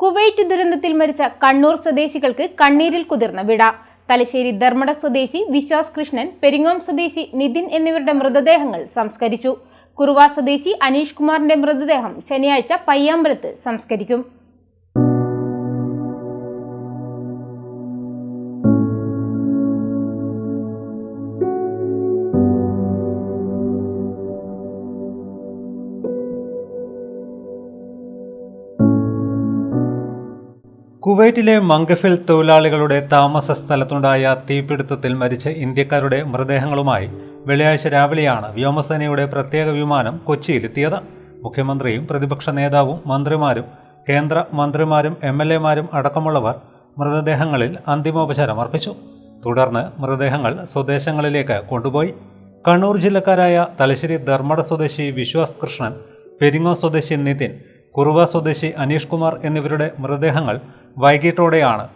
Kuwait ദുരന്തത്തിൽ മരിച്ച കണ്ണൂർ സ്വദേശികൾക്ക് കണ്ണീരിൽ കുതിർന്ന വിട. തലശ്ശേരി ധർമ്മട സ്വദേശി വിശ്വാസ് കൃഷ്ണൻ പെരിങ്ങോം സ്വദേശി നിതിൻ എന്നിവരുടെ മൃതദേഹങ്ങൾ സംസ്കരിച്ചു. കുറുവ സ്വദേശി അനീഷ് കുമാറിന്റെ മൃതദേഹം ശനിയാഴ്ച പയ്യാമ്പലത്ത് സംസ്കരിക്കും. കുവൈറ്റിലെ മംഗഫിൽ തൊഴിലാളികളുടെ താമസ സ്ഥലത്തുണ്ടായ തീപിടുത്തത്തിൽ മരിച്ച ഇന്ത്യക്കാരുടെ മൃതദേഹങ്ങളുമായി വെള്ളിയാഴ്ച രാവിലെയാണ് വ്യോമസേനയുടെ പ്രത്യേക വിമാനം കൊച്ചിയിലെത്തിയത്. മുഖ്യമന്ത്രിയും പ്രതിപക്ഷ നേതാവും മന്ത്രിമാരും കേന്ദ്ര മന്ത്രിമാരും എം എൽ എമാരും അടക്കമുള്ളവർ മൃതദേഹങ്ങളിൽ അന്തിമോപചാരം അർപ്പിച്ചു. തുടർന്ന് മൃതദേഹങ്ങൾ സ്വദേശങ്ങളിലേക്ക് കൊണ്ടുപോയി. കണ്ണൂർ ജില്ലക്കാരായ തലശ്ശേരി ധർമ്മട സ്വദേശി വിശ്വാസ് കൃഷ്ണൻ പെരിങ്ങോ സ്വദേശി നിതിൻ കുറുവ സ്വദേശി അനീഷ് കുമാർ എന്നിവരുടെ മൃതദേഹങ്ങൾ വൈകിട്ടോടെയാണ്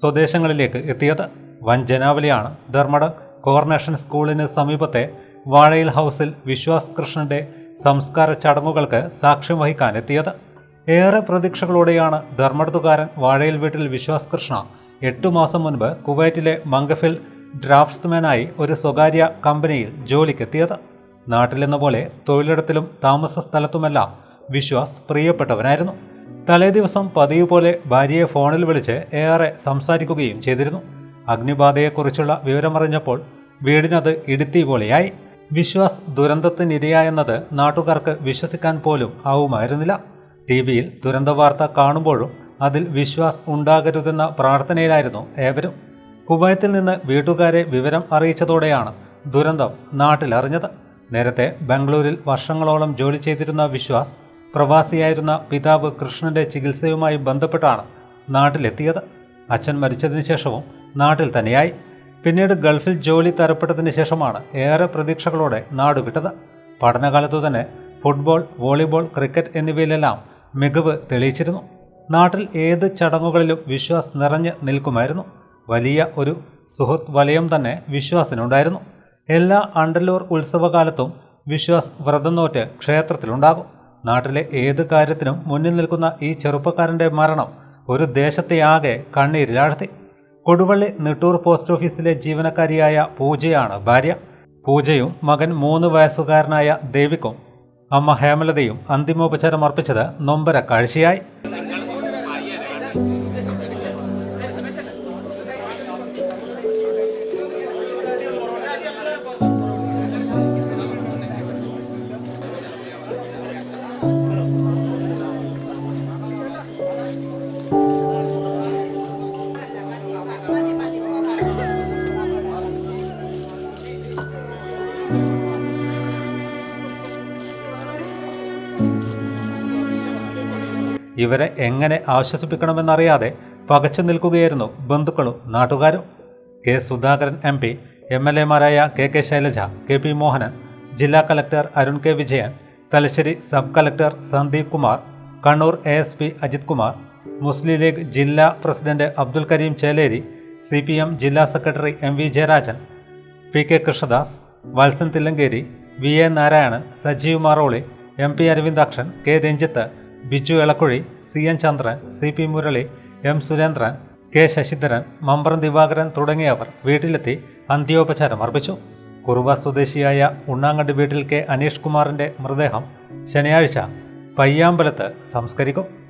സ്വദേശങ്ങളിലേക്ക് എത്തിയത്. വൻ ജനാവലിയാണ് ധർമ്മട കോർണേഷൻ സ്കൂളിന് സമീപത്തെ വാഴയിൽ ഹൗസിൽ വിശ്വാസ് കൃഷ്ണന്റെ സംസ്കാര ചടങ്ങുകൾക്ക് സാക്ഷ്യം വഹിക്കാൻ എത്തിയത്. ഏറെ പ്രതീക്ഷകളോടെയാണ് ധർമ്മടത്തുകാരൻ വാഴയിൽ വീട്ടിൽ വിശ്വാസ് കൃഷ്ണ എട്ടു മാസം മുൻപ് കുവൈറ്റിലെ മംഗഫിൽ ഡ്രാഫ്റ്റ്സ്മാനായി ഒരു സ്വകാര്യ കമ്പനിയിൽ ജോലിക്കെത്തിയത്. നാട്ടിലെന്ന പോലെ തൊഴിലിടത്തിലും താമസ സ്ഥലത്തുമെല്ലാം വിശ്വാസ് പ്രിയപ്പെട്ടവനായിരുന്നു. തലേ ദിവസം പതിവ് പോലെ ഭാര്യയെ ഫോണിൽ വിളിച്ച് ഏറെ സംസാരിക്കുകയും ചെയ്തിരുന്നു. അഗ്നിബാധയെക്കുറിച്ചുള്ള വിവരമറിഞ്ഞപ്പോൾ വീടിനത് ഇടുത്തി പോലെയായി. വിശ്വാസ് ദുരന്തത്തിനിരയായെന്നത് നാട്ടുകാർക്ക് വിശ്വസിക്കാൻ പോലും ആവുമായിരുന്നില്ല. ടി വിയിൽ ദുരന്ത വാർത്ത കാണുമ്പോഴും അതിൽ വിശ്വാസ് ഉണ്ടാകരുതെന്ന പ്രാർത്ഥനയിലായിരുന്നു ഏവരും. കുവൈത്തിൽ നിന്ന് വീട്ടുകാരെ വിവരം അറിയിച്ചതോടെയാണ് ദുരന്തം നാട്ടിലറിഞ്ഞത്. നേരത്തെ ബംഗളൂരിൽ വർഷങ്ങളോളം ജോലി ചെയ്തിരുന്ന വിശ്വാസ് പ്രവാസിയായിരുന്ന പിതാവ് കൃഷ്ണന്റെ ചികിത്സയുമായി ബന്ധപ്പെട്ടാണ് നാട്ടിലെത്തിയത്. അച്ഛൻ മരിച്ചതിന് ശേഷവും നാട്ടിൽ തന്നെയായി. പിന്നീട് ഗൾഫിൽ ജോലി തരപ്പെട്ടതിന് ശേഷമാണ് ഏറെ പ്രതീക്ഷകളോടെ നാട് വിട്ടത്. പഠനകാലത്തു തന്നെ ഫുട്ബോൾ വോളിബോൾ ക്രിക്കറ്റ് എന്നിവയിലെല്ലാം മികവ് തെളിയിച്ചിരുന്നു. നാട്ടിൽ ഏത് ചടങ്ങുകളിലും വിശ്വാസ് നിറഞ്ഞ് നിൽക്കുമായിരുന്നു. വലിയ ഒരു സുഹൃത്ത് വലയം തന്നെ വിശ്വാസിനുണ്ടായിരുന്നു. എല്ലാ അണ്ടലൂർ ഉത്സവകാലത്തും വിശ്വാസ് വ്രതം നോറ്റ് ക്ഷേത്രത്തിലുണ്ടാകും. നാട്ടിലെ ഏത് കാര്യത്തിനും മുന്നിൽ നിൽക്കുന്ന ഈ ചെറുപ്പക്കാരന്റെ മരണം ഒരു ദേശത്തെയാകെ കണ്ണീരിലാഴ്ത്തി. കൊടുവള്ളി നെട്ടൂർ പോസ്റ്റ് ഓഫീസിലെ ജീവനക്കാരിയായ പൂജയാണ് ഭാര്യ. പൂജയും മകൻ മൂന്ന് വയസ്സുകാരനായ ദേവിക്കും അമ്മ ഹേമലതയും അന്തിമോപചാരം അർപ്പിച്ചത് നൊമ്പര കാഴ്ചയായി. ഇവരെ എങ്ങനെ ആശ്വസിപ്പിക്കണമെന്നറിയാതെ പകച്ചു നിൽക്കുകയായിരുന്നു ബന്ധുക്കളും നാട്ടുകാരും. K. Sudhakaran M. P M. L. എമാരായ K. K. Shailaja K. P. Mohanan ജില്ലാ collector Arun K. Vijayan Thalassery sub collector Sandeep Kumar Kannur A. S. P Ajith Kumar Muslim League ജില്ലാ president Abdul Kareem Cheleri C. P. M ജില്ലാ secretary M. V. Jayarajan P. K. Krishnadas Valsan Thillankeri V. A. Narayanan Sajeev Maroli M. P. Aravindakshan K. Ranjith Biju Elakkuzhi C N Chandran C P Murali M Surendran K Sasidharan Mambram Divakaran തുടങ്ങിയവർ വീട്ടിലെത്തി അന്ത്യോപചാരം അർപ്പിച്ചു. കുറുവ സ്വദേശിയായ ഉണ്ണാങ്കണ്ടി വീട്ടിൽ K Aneesh കുമാറിന്റെ മൃതദേഹം ശനിയാഴ്ച പയ്യാമ്പലത്ത് സംസ്കരിക്കും.